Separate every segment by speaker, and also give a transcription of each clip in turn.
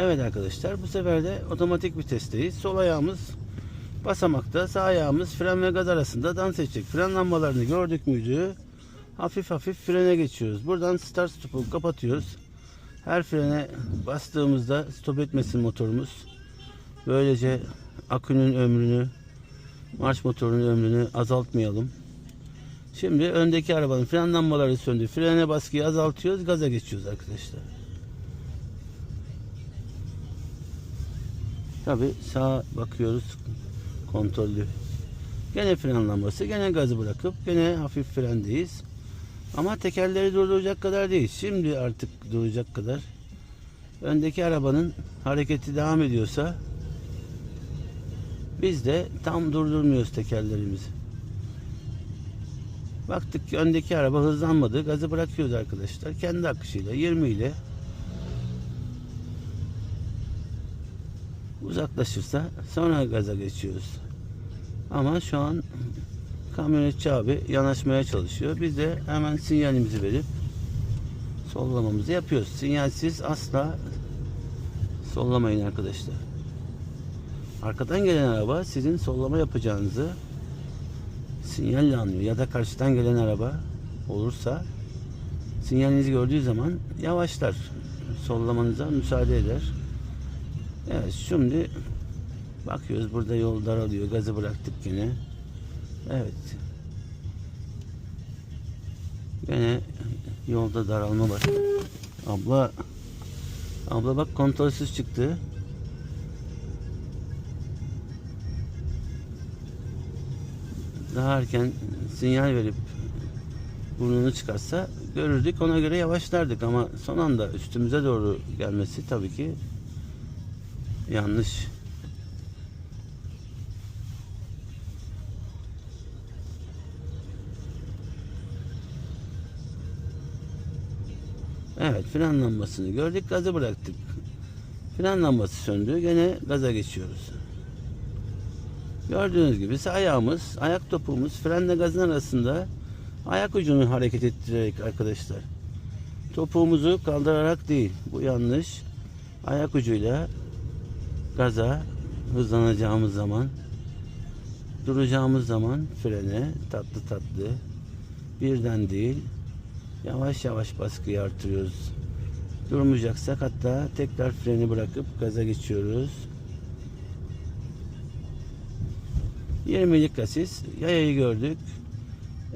Speaker 1: Evet arkadaşlar bu sefer de otomatik vitesteyiz. Sol ayağımız basamakta, sağ ayağımız fren ve gaz arasında dans edecek. Fren lambalarını gördük müydü? Hafif hafif frene geçiyoruz. Buradan start stop'u kapatıyoruz. Her frene bastığımızda stop etmesin motorumuz. Böylece akünün ömrünü, marş motorunun ömrünü azaltmayalım. Şimdi öndeki arabanın fren lambaları söndü. Frene baskıyı azaltıyoruz, gaza geçiyoruz arkadaşlar. Tabi sağa bakıyoruz kontrollü. Gene fren lambası, gene gazı bırakıp gene hafif frendeyiz. Ama tekerleri durduracak kadar değil. Şimdi artık duracak kadar. Öndeki arabanın hareketi devam ediyorsa biz de tam durdurmuyoruz tekerlerimizi. Baktık ki öndeki araba hızlanmadı. Gazı bırakıyoruz arkadaşlar. Kendi akışıyla 20 ile uzaklaşırsa sonra gaza geçiyoruz. Ama şu an kamyonetçi abi yanaşmaya çalışıyor. Biz de hemen sinyalimizi verip sollamamızı yapıyoruz. Sinyalsiz asla sollamayın arkadaşlar. Arkadan gelen araba sizin sollama yapacağınızı sinyalle anlıyor. Ya da karşıdan gelen araba olursa sinyalinizi gördüğü zaman yavaşlar. Sollamanıza müsaade eder. Evet şimdi bakıyoruz burada yol daralıyor. Gazı bıraktık yine. Evet. Gene yolda daralma var. Abla abla bak kontrolsüz çıktı. Daha erken sinyal verip burnunu çıkarsa görürdük ona göre yavaşlardık ama son anda üstümüze doğru gelmesi tabii ki yanlış. Evet fren lambasını gördük gazı bıraktık. Fren lambası söndü gene gaza geçiyoruz. Gördüğünüz gibi sağ ayağımız, ayak topuğumuz frenle gazın arasında ayak ucunu hareket ettirerek arkadaşlar. Topuğumuzu kaldırarak değil. Bu yanlış. Ayak ucuyla gaza hızlanacağımız zaman duracağımız zaman frene tatlı tatlı birden değil yavaş yavaş baskıyı artırıyoruz. Durmayacaksak hatta tekrar freni bırakıp gaza geçiyoruz. 20'lik asis. Yayayı gördük.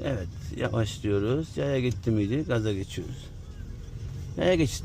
Speaker 1: Evet yavaşlıyoruz. Yaya gitti miydi gaza geçiyoruz. Yaya geçti.